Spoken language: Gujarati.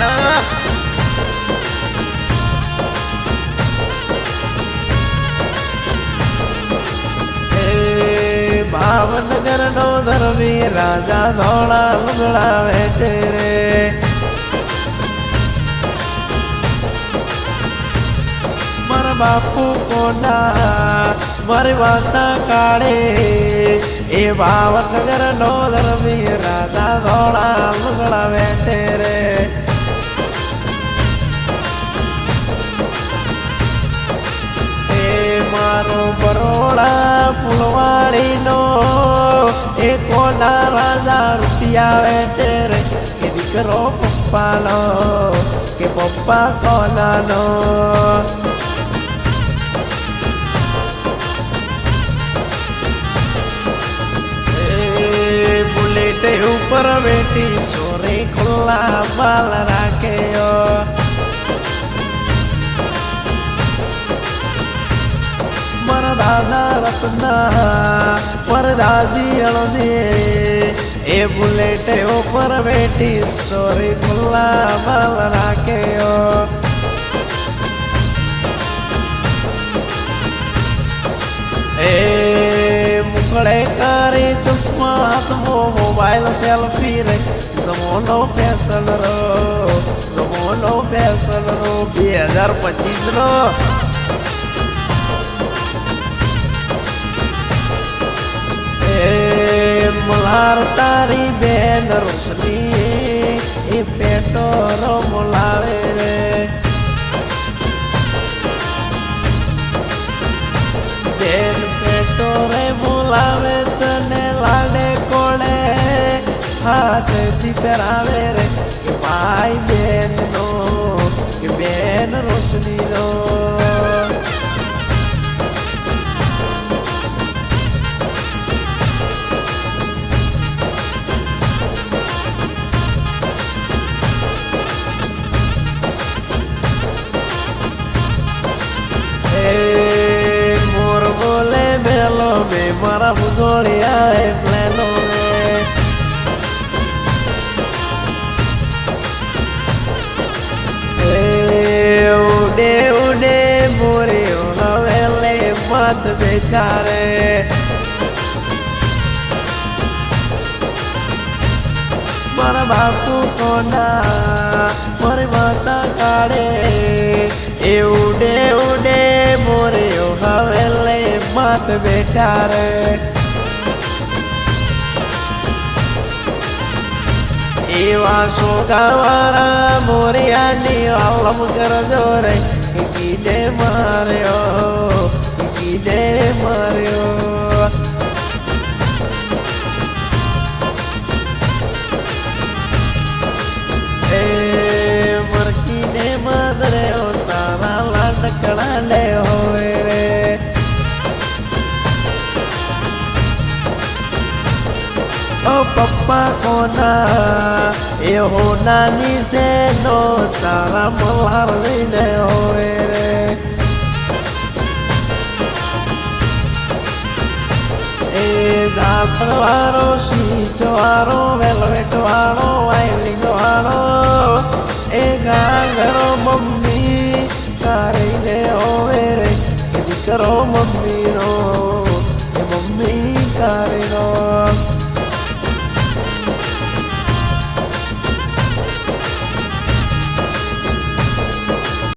બાના એ ભાવનગર નો ધરવી રાજા ધોળા લુગડા વેચે રે. મારા બાપુ કોના? મારી વાતા કાળે. એ ભાવનગર નો ધરવી રાજા ધોળા લુગડા વેચે રે એ મારો બરોડા ફૂલવાળીનો. એ કોના રાજા રૂપિયા વેચે રે? કે દીકરો પપ્પાનો કે પપ્પા કોનાનો? બુલેટ ઉપર બેટી સોરે ખુલ્લા બાલ રાખ્યો રત્ના પર દાદી અળદે એ બુલેટ ઉપર બેઠી સોરી ખુલ્લા બાલ રાખ્યો એ મુકળે કરે ચશ્મા મોબાઈલ સેલ્ફી રે જમોનો ફેશન રો જમોનો ફેશન રો બે હજાર પચીસ નો મલ્હાર તારી બેન રોશની, એ પેટો રમલાવે મોલાવે રે. બેન પેટો રે બોલાવે, તને લાડે કોળે હાથથી પહેરાવે રે, કે ભાઈ બેન નો કે બેન રોશની નો મારા ભૂગોળિયા એ પ્લેનો રે. એ ઉડે ઉડે મોરે ઉડવેલે મત બેચારે મારા બાપુ કોના? મારી માતા કાઢે. એ ઉડે ઉડે મોરે હવેલે માત બેઠા રે. એવા સોગાવાળા મોરિયાની આલમ કરજો રે. કીધે માર્યો કીધે માર્યો ઓ પપ્પા કોના? એ હો નાની છે નો તારા મલ્હાર લઈને હોય રે. એ જાફર વાળો સીટ વાળો વેલવેટ વાળો વાયલિંગ વાળો એ ગાંગરો મમ્મી કારીને હોય રે. કે દીકરો મમ્મીનો, એ મમ્મી કારીનો